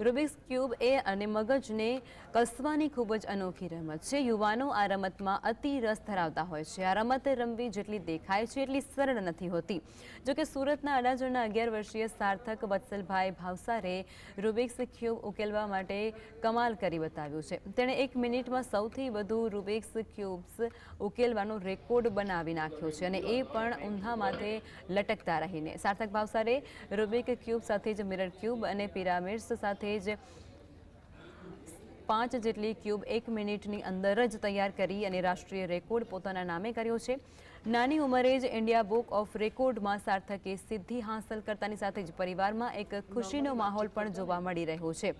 Rubik's cube એ અને મગજને કસવાની ખૂબ જ અનોખી રમત છે. યુવાનો આ રમતમાં અતિ રસ ધરાવતા હોય છે. આ રમત રમવી જેટલી દેખાય છે, એટલી સરળ નથી હોતી. જોકે સુરતના અડાજણના અગિયાર વર્ષીય સાર્થક વત્સલભાઈ ભાવસારે રૂબિક્સ ક્યુબ ઉકેલવા માટે કમાલ કરી બતાવ્યું છે. તેણે એક મિનિટમાં સૌથી વધુ રૂબિક્સ ક્યુબ્સ ઉકેલવાનો રેકોર્ડ બનાવી નાખ્યો છે અને એ પણ ઊંધા માથે લટકતા રહીને. સાર્થક ભાવસારે રૂબિક ક્યુબ સાથે જ મિરર ક્યુબ અને પિરામિડ્સ સાથે જ પાંચ જેટલી ક્યુબ એક મિનિટની અંદર જ તૈયાર કરી અને રાષ્ટ્રીય રેકોર્ડ પોતાના નામે કર્યો છે. નાની ઉંમરે જ ઇન્ડિયા બુક ઓફ રેકોર્ડમાં સાર્થકે સિદ્ધિ હાંસલ કરતાની સાથે જ પરિવારમાં એક ખુશીનો માહોલ પણ જોવા મળી રહ્યો છે.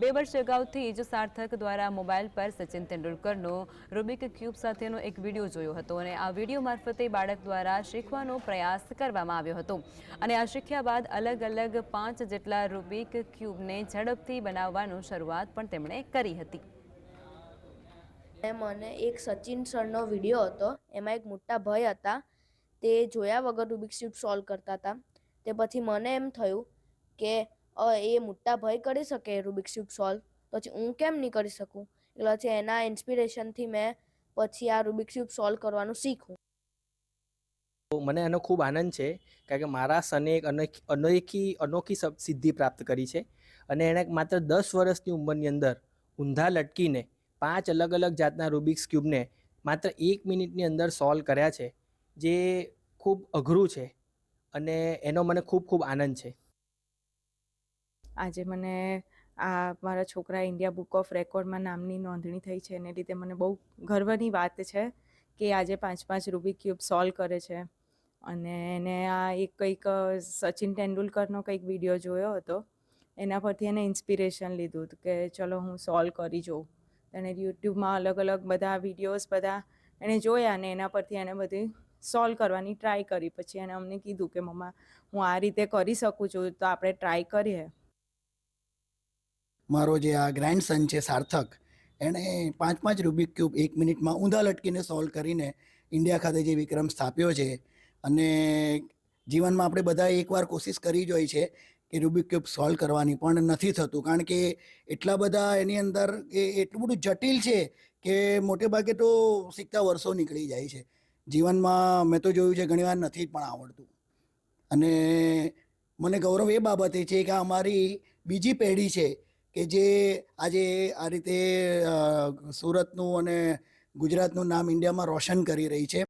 બે વર્ષ અગાઉથી જ સાર્થક દ્વારા મોબાઈલ પર સચિન તેંડુલકરનો રૂબિક ક્યુબ સાથેનો એક વીડિયો જોયો હતો અને આ વીડિયો મારફતે બાળક દ્વારા શીખવાનો પ્રયાસ કરવામાં આવ્યો હતો. અને આ શીખ્યા બાદ અલગ અલગ પાંચ જેટલા રૂબિક ક્યુબને ઝડપથી બનાવવાનું શરૂઆત પણ તેમણે કરી હતી. અને મને એક સચિન સરનો વીડિયો હતો. એમાં એક મોટા ભય હતા. તે જોયા વગર રૂબિક્સ ક્યુબ સોલ્વ કરતા હતા. તે પછી મને એમ થયું કે અ, એ મોટા ભય કરી શકે રૂબિક્સ ક્યુબ સોલ્વ? પછી હું કેમ નહીં કરી શકું? એટલે પછી એના ઇન્સ્પિરેશનથી મેં પછી આ રૂબિક્સ ક્યુબ સોલ્વ કરવાનું શીખું તો મને એનો ખૂબ આનંદ છે કારણ કે મારા સને એક અનોખી અનોખી સિદ્ધિ પ્રાપ્ત કરી છે. અને એણે માત્ર દસ વર્ષની ઉંમરની અંદર ઊંધા લટકીને પાંચ અલગ અલગ જાતના રૂબિક્સ ક્યુબને માત્ર એક મિનિટની અંદર સોલ્વ કર્યા છે, જે ખૂબ અઘરું છે અને એનો મને ખૂબ ખૂબ આનંદ છે. આજે મને આ મારા છોકરા ઇન્ડિયા બુક ઓફ રેકોર્ડમાં નામની નોંધણી થઈ છે, એને લીધે મને બહુ ગર્વની વાત છે કે આજે પાંચ પાંચ રૂબિક ક્યુબ સોલ્વ કરે છે. અને એને આ એક કંઈક સચિન તેંડુલકરનો કંઈક વીડિયો જોયો હતો. એના પરથી એને ઇન્સ્પિરેશન લીધું કે ચલો હું સોલ્વ કરી જોઉં. એણે યુટ્યુબમાં અલગ અલગ બધા વિડીયોઝ બધા એણે જોયા અને એના પરથી એણે બધી સોલ્વ કરવાની ટ્રાય કરી. પછી એણે અમને કીધું કે, મમ્મા, હું આ રીતે કરી શકું છું, તો આપણે ટ્રાય કરીએ. મારો જે આ ગ્રાન્ડ સન છે, સાર્થક, એણે પાંચ પાંચ રૂબિક ક્યુબ એક મિનિટમાં ઊંધા લટકીને સોલ્વ કરીને ઇન્ડિયા ખાતે જે વિક્રમ સ્થાપ્યો છે. અને જીવનમાં આપણે બધા એકવાર કોશિશ કરી જ હોય છે કે રૂબિક ક્યુબ સોલ્વ કરવાની પણ નથી થતું. કારણ કે એટલા બધા એની અંદર એ એટલું બધું જટિલ છે કે મોટે ભાગે તો શીખતા વર્ષો નીકળી જાય છે. જીવનમાં મેં તો જોયું છે ઘણીવાર નથી પણ આવડતું. અને મને ગૌરવ એ બાબતે છે કે અમારી બીજી પેઢી છે કે જે આજે આ રીતે સુરતનું અને ગુજરાતનું નામ ઇન્ડિયામાં રોશન કરી રહી છે.